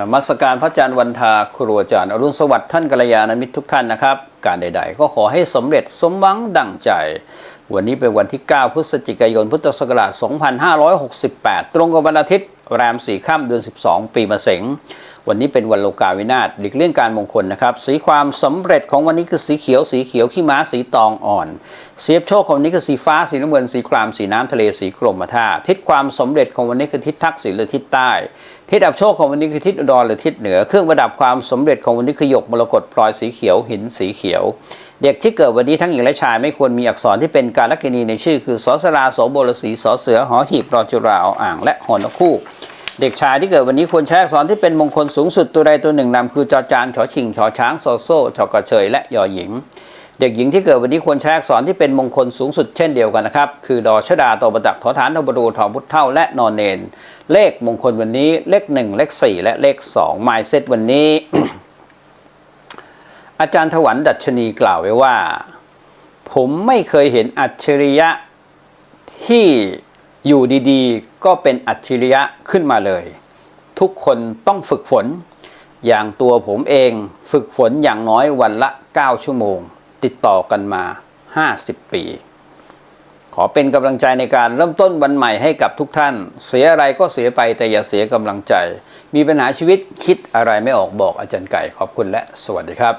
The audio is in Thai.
นมัสการพระอาจารย์วันทาครูอาจารย์อรุณสวัสดิ์ท่านกัลยาณมิตรทุกท่านนะครับ การใด ๆ ก็ขอให้สำเร็จสมหวังดั่งใจ วันนี้เป็นวันที่ 9 พฤศจิกายนพุทธศักราช 2568 ตรงกับวันอาทิตย์แรม4ค่ำเดือน 12 ปีมะเสงวันนี้เป็นวันโลกาวินาศหลีกเลี่ยงการมงคลนะครับ สีความสำเร็จของวันนี้คือสีเขียว สีเขียวขี้ม้าสีตองอ่อน เสียบโชคของวันนี้คือสีฟ้า สีน้ำเงิน สีคราม สีน้ำทะเล สีกรมท่าทิศความสำเร็จของวันนี้คือทิศทักษิณหรือทิศใต้ ทิศดับโชคของวันนี้คือทิศอุดรหรือทิศเหนือ เครื่องประดับความสำเร็จของวันนี้คือหยกมรกตพลอยสีเขียวหินสีเขียว เด็กที่เกิดวันนี้ทั้งหญิงและชายไม่ควรมีอักษรที่เป็นการลักษณีในชื่อ คือสอสราโสโบรสีสอเสือหอหีบรอจุราเอาอ่างและหอนคู่ เด็กชายที่เกิดวันนี้ควรใช้อักษรที่เป็นมงคลสูงสุดตัวใดตัวหนึ่งนำคือจอจานชอชิงชอช้างโซโซ่ชอกระเชยและยอหญิง เด็กหญิงที่เกิดวันนี้ควรใช้อักษรที่เป็นมงคลสูงสุดเช่นเดียวกันนะครับ คือดอชดาโตประดักทอฐานทบรูทอพุทธเท่าและนอนเนน เลขมงคลวันนี้เลขหนึ่งเลขสี่และเลขสองหมเซตวันนี้ อาจารย์ถวันดัชนีกล่าวไว้ว่า ผมไม่เคยเห็นอัจฉริยะที่อยู่ดีๆ ก็เป็นอัจฉริยะขึ้นมาเลย ทุกคนต้องฝึกฝน อย่างตัวผมเองฝึกฝนอย่างน้อยวันละ 9 ชั่วโมง ติดต่อกันมา 50 ปี ขอเป็นกำลังใจในการเริ่มต้นวันใหม่ให้กับทุกท่าน เสียอะไรก็เสียไปแต่อย่าเสียกำลังใจ มีปัญหาชีวิตคิดอะไรไม่ออกบอกอาจารย์ไก่ขอบคุณและสวัสดีครับ